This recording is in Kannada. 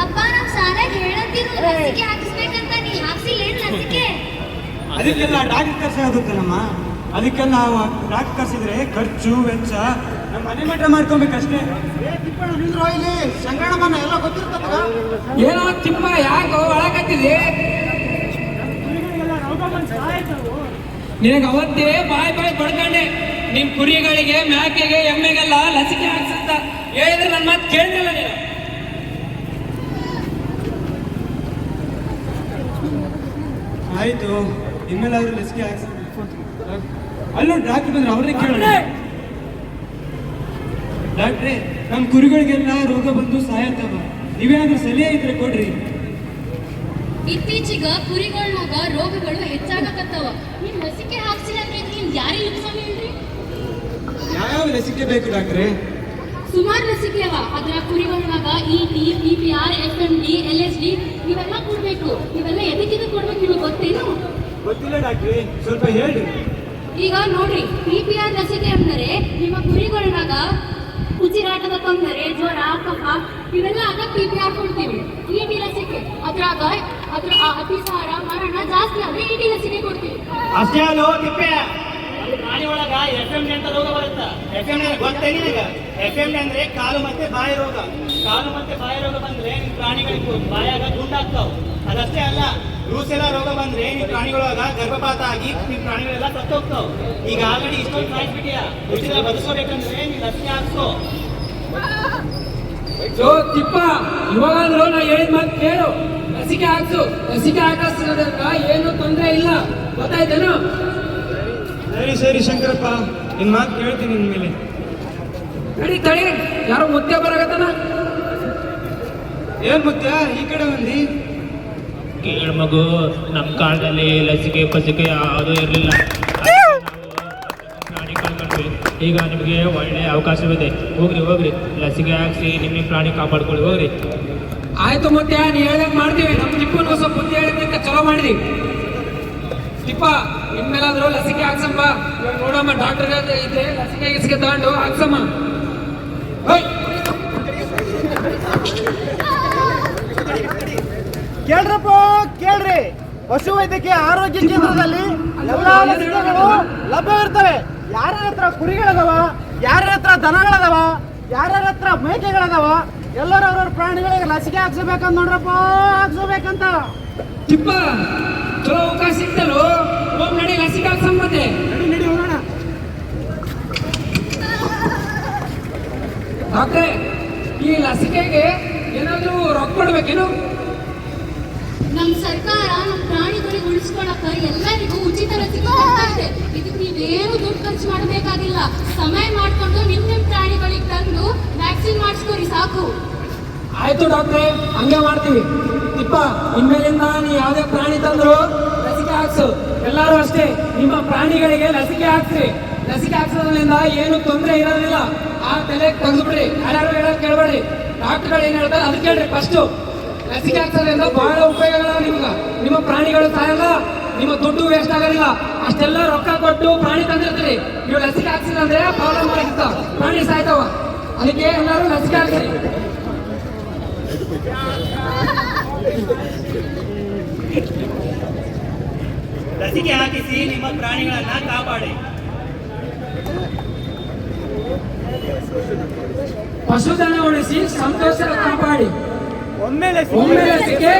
ಅಪ್ಪ ನಾವ್ ಶಾಲೆಗೆ ಹೇಳತ್ತಿರು ಲಸಿಕೆ ಹಾಕಿಸ್ಬೇಕಂತ ನೀ ಹಾಕ್ಸಿಲ್ಲೇನ್ ಲಸಿಕೆ? ಅದಕ್ಕೆಲ್ಲ ಡಾಕ್ಟರ್ ಕರ್ಸಾಗುತ್ತಲ್ಲಮ್ಮ ಅದಕ್ಕೆಲ್ಲ ಡಾಕ್ಟರ್ ಕರ್ಸಿದ್ರೆ ಖರ್ಚು ವೆಚ್ಚ ನಮ್ಮ ಮನೆ ಮಠ ಮಾಡ್ಕೊಬೇಕಷ್ಟೇ. ನಿಂದ್ರು ಇಲ್ಲಿ? ಸಂಗಣಮನ ಎಲ್ಲ ಗೊತ್ತಿರ್ತದ ಏನೋ ತಿಮ್ಮ ಯಾಕೋ ಒಳಗತ್ತಿದೆ ನಿನಗೆ ಅವತ್ತೇ ಬಾಯ್ ಬಾಯ್ ಪಡ್ಕೊಂಡೆ ನಿಮ್ ಕುರಿಗಳಿಗೆ ಮ್ಯಾಕೆಗೆ ಎಮ್ಮೆಗೆಲ್ಲ ಲಸಿಕೆ ಹಾಕ್ಸಂತ ಹೇಳಿದ್ರೆ ನನ್ನ ಮಾತು ಕೇಳಿಲ್ಲ ನೀನು. ಆಯ್ತು. ಇನ್ಮೇಲಾದ್ರೂ ಲಸಿಕೆ ಹಾಕ್ಸಿ ಅಲ್ಲೋ ಡಾಕ್ಟರ್ ಬಂದ್ರೆ ಅವ್ರನ್ನೇ ಕೇಳೋಣ. ಡಾಕ್ಟ್ರೇ! ನಮ್ಮ ಕುರಿಗಳಿಗೆಲ್ಲ ರೋಗ ಬಂದು ಸಾಯತ್ತವ ನೀವೇನಾದ್ರೂ ಸಲಹೆ ಇದ್ರೆ ಕೊಡ್ರಿ. ಇತ್ತೀಚಿಗೆ ಕುರಿಗಳ್ನಾಗ ರೋಗಗಳು ಹೆಚ್ಚಾಗಕತ್ತವ. ನೀವ್ ಲಸಿಕೆ ಹಾಕ್ಸಿಲ್ಲ ಅಂದ್ರೆ ಯಾರಿಗೆ ಯಾವ ಲಸಿಕೆ ಬೇಕು ಡಾಕ್ಟ್ರೇ? ಸುಮಾರು ಲಸಿಕೆ ಅವ ಅದ್ರ ಕುರಿಗಳೊಳಗ E T P P R F M D L S D ಇವೆಲ್ಲ ಕೊಡ್ಬೇಕು. ಇವೆಲ್ಲ ಎದಕ್ಕಿಂತ ಕೊಡ್ಬೇಕು ನಿಮಗೆ ಗೊತ್ತೇನು? ಗೊತ್ತಿಲ್ಲ ಡಾಕ್ಟ್ರಿ ಸ್ವಲ್ಪ ಹೇಳಿ ಈಗ ನೋಡ್ರಿ ಪಿ ಪಿ ಆರ್ ಲಸಿಕೆ ಅಂದರೆ ನಿಮ್ಮ ಕುರಿಗಳ್ನಾಗ ಉಸಿರಾಟದ ತೊಂದರೆ ಜ್ವರ ಕಫ ಇವೆಲ್ಲ ಆಗ ಪಿ ಪಿ ಆರ್ ಕೊಡ್ತೀವಿ. ಇ ಟಿ ಲಸಿಕೆ. ಅದ್ರಾಗ ಅದ್ರ ಆ ಅತಿಸಾರ ಮರಣ ಜಾಸ್ತಿ ಆದ್ರೆ ಇ ಟಿ ಲಸಿಕೆ ಕೊಡ್ತೀವಿ. ಅಷ್ಟೇ ಅಲ್ಲೋ ತಿಪ್ಪೆ. ಪ್ರಾಣಿ ಒಳಗ ಎಫ್ ಎಂ ಅಂತ ರೋಗ ಎಫ್ ಎಂ ಗೊತ್ತಾಗಿದೆ ಎಫ್ ಎಂ ಅಂದ್ರೆ ಕಾಲು ಮತ್ತೆ ಬಾಯಿ ರೋಗ. ಕಾಲು ಮತ್ತೆ ಬಾಯಿ ರೋಗ ಬಂದ್ರೆ ನಿಮ್ ಪ್ರಾಣಿಗಳಿಗೆ ಬಾಯಾಗ ಗುಂಡಾಗ್ತಾವ. ಅದಷ್ಟೇ ಅಲ್ಲ ರೂಸೆಲ್ಲ ರೋಗ ಬಂದ್ರೆ ನಿಮ್ ಪ್ರಾಣಿಗಳಾಗ ಗರ್ಭಪಾತ ಆಗಿ ನಿಮ್ ಪ್ರಾಣಿಗಳೆಲ್ಲ ಸತ್ತೋಗ್ತಾವ್. ಈಗ ಆಲ್ರೆಡಿ ಇಷ್ಟೊಂದು ಸಾಯಿಸ್ಬಿಟ್ಟಿಯಾ ಉಚಿತ ಬದುಕೋಬೇಕಂದ್ರೆ ನೀನ್ ಲಸಿಕೆ ಹಾಕ್ಸೋ. ಜೋ ತಿಪ್ಪ ಇವಾಗಾದ್ರೂ ನಾ ಹೇಳಿದ ಮಾತು ಕೇಳು. ಲಸಿಕೆ ಹಾಕ್ಸು. ಲಸಿಕೆ ಹಾಕಿಸೋದ್ರಿಂದ ಏನು ತೊಂದರೆ ಇಲ್ಲ. ಗೊತ್ತಾಯ್ತೇನು? ಸರಿ ಸರಿ ಶಂಕರಪ್ಪ. ನಿನ್ ಮಾತು ಕೇಳ್ತೀನಿ ಇನ್ಮೇಲೆ ಮೇಲೆ. ತಡಿ. ಯಾರೋ ಮುದ್ದೆ ಬರಾಕತ್ತಾನ? ಏನ್ ಮುತ್ಯ? ಈ ಕಡೆ ಬಂದಿ. ಕೇಳ ಮಗು ನಮ್ಮ ಕಾಲದಲ್ಲಿ ಲಸಿಕೆ ಪಸಿಕೆ ಯಾವುದೂ ಇರಲಿಲ್ಲ. ಪ್ರಾಣಿ ಕಳ್ಕೊಂಡ್ವಿ ಈಗ ನಿಮಗೆ ಒಳ್ಳೆ ಅವಕಾಶವಿದೆ. ಹೋಗ್ರಿ ಹೋಗ್ರಿ. ಲಸಿಕೆ ಹಾಕ್ಸಿ ನಿಮ್ಮ ಪ್ರಾಣಿ ಕಾಪಾಡ್ಕೊಳ್ಳಿ. ಹೋಗ್ರಿ. ಆಯ್ತು ಮತ್ತೆ ನೀ ಹೇಳಕ್ ಮಾಡ್ತೀವಿ. ನಮ್ಮ ಟಿಪ್ಪು ಸ್ವಲ್ಪ ಬುದ್ಧಿ ಹೇಳಿದ್ದಕ್ಕೆ ಚಲೋ ಮಾಡಿದಿ. ತಿಪ್ಪ ಇನ್ಮೇಲಾದ್ರೂ ಲಸಿಕೆ ಹಾಕ್ಸಮ್ಮ. ಇವಾಗ ನೋಡಮ್ಮ ಡಾಕ್ಟರ್ ಇದ್ರೆ ಲಸಿಕೆ ಗಿಸಿಕೆ ತಗೊಂಡು ಹಾಕ್ಸಮ್ಮ. ಕೇಳ್ರಪ್ಪ ಕೇಳ್ರಿ. ಪಶು ವೈದ್ಯಕೀಯ ಆರೋಗ್ಯ ಕೇಂದ್ರದಲ್ಲಿ ಎಲ್ಲಾ ಲಸಿಕೆಗಳು ಲಭ್ಯ ಇರ್ತವೆ. ಯಾರ್ಯಾರ ಹತ್ರ ಕುರಿಗಳದಾವ ಯಾರ್ಯಾರ ಹತ್ರ ದನಗಳದಾವ ಯಾರ್ಯಾರ ಹತ್ರ ಮೇಕೆಗಳದಾವ ಎಲ್ಲರ ಅವ್ರವ್ರ ಪ್ರಾಣಿಗಳಿಗೆ ಲಸಿಕೆ ಹಾಕ್ಸಬೇಕಂತ ನೋಡ್ರಪ್ಪ ಹಾಕ್ಸಬೇಕಂತ. ತಿಪ್ಪ ಚಲೋ ಅವಕಾಶ ಸಿಗ್ತಲ್ಲೋ ಹೋಗ್ ನಡಿ ಲಸಿಕೆ ಸಂಪತ್ತೆ. ಡಾಕ್ಟ್ರೆ ಈ ಲಸಿಕೆಗೆ ಏನಾದ್ರೂ ರೊಕ್ಕ ಕೊಡ್ಬೇಕೇನು? ನಮ್ಮ ಸರ್ಕಾರ ನಮ್ ಪ್ರಾಣಿಗಳಿಗೆ ಉಳಿಸ್ಕೊಳಕ ಎಲ್ಲರಿಗೂ ಉಚಿತ ಲಸಿಕೆ ಕೊಡ್ತಾ ಇದೆ. ಇದಕ್ಕೆ ನೀವೇನು ದುಡ್ಡು ಖರ್ಚು ಮಾಡಬೇಕಾಗಿಲ್ಲ. ಸಮಯ ಮಾಡ್ಕೊಂಡು ನಿಮ್ ನಿಮ್ ಪ್ರಾಣಿಗಳಿಗೆ ತಂದು ವ್ಯಾಕ್ಸಿನ್ ಮಾಡಿಸ್ಕೊರಿ ಸಾಕು. ಆಯ್ತು ಡಾಕ್ಟ್ರೆ ಹಂಗೆ ಮಾಡ್ತೀವಿ. ತಿಪ್ಪ ಇನ್ಮೇಲಿಂದ ನೀ ಯಾವುದೇ ಪ್ರಾಣಿ ತಂದ್ರು ಲಸಿಕೆ ಎಲ್ಲರೂ ಅಷ್ಟೇ, ನಿಮ್ಮ ಪ್ರಾಣಿಗಳಿಗೆ ಲಸಿಕೆ ಹಾಕ್ಸ್ರಿ. ಲಸಿಕೆ ಹಾಕ್ಸೋದ್ರಿಂದ ಏನು ತೊಂದರೆ ಇರೋದಿಲ್ಲ. ಆ ತಲೆ ತೆಗೆದುಬಿಡ್ರಿ ಯಾರ್ಯಾರು ಹೇಳೋ ಕೇಳ್ಬೇಡಿ ಡಾಕ್ಟರ್ಗಳು ಏನು ಹೇಳ್ತಾರೆ ಅದು ಕೇಳ್ರಿ ಫಸ್ಟು ಲಸಿಕೆ ಹಾಕ್ಸೋದ್ರಿಂದ ಬಹಳ ಉಪಯೋಗಗಳ ನಿಮ್ಗೆ. ನಿಮ್ಮ ಪ್ರಾಣಿಗಳು ಸಾಯಲ್ಲ, ನಿಮ್ಮ ದುಡ್ಡು ವೇಸ್ಟ್ ಆಗೋದಿಲ್ಲ. ಅಷ್ಟೆಲ್ಲ ರೊಕ್ಕ ಕೊಟ್ಟು ಪ್ರಾಣಿ ತಂದಿರ್ತೀರಿ. ನೀವು ಲಸಿಕೆ ಹಾಕ್ಸಿಲ್ಲ ಅಂದ್ರೆ ಪ್ರಾಬ್ಲಮ್ ಆಗಿರ್ತ ಪ್ರಾಣಿ ಸಾಯ್ತಾವ. ಅದಕ್ಕೆ ಎಲ್ಲರೂ ಲಸಿಕೆ ಹಾಕ್ಸ್ರಿ. ಲಸಿಕೆ ಹಾಕಿಸಿ ನಿಮ್ಮ ಪ್ರಾಣಿಗಳನ್ನ ಕಾಪಾಡಿ. ಪಶುಧನ ಉಳಿಸಿ ಸಂತೋಷ ಕಾಪಾಡಿ. ಒಮ್ಮೆ ಒಮ್ಮೆ ಲಸಿಕೆ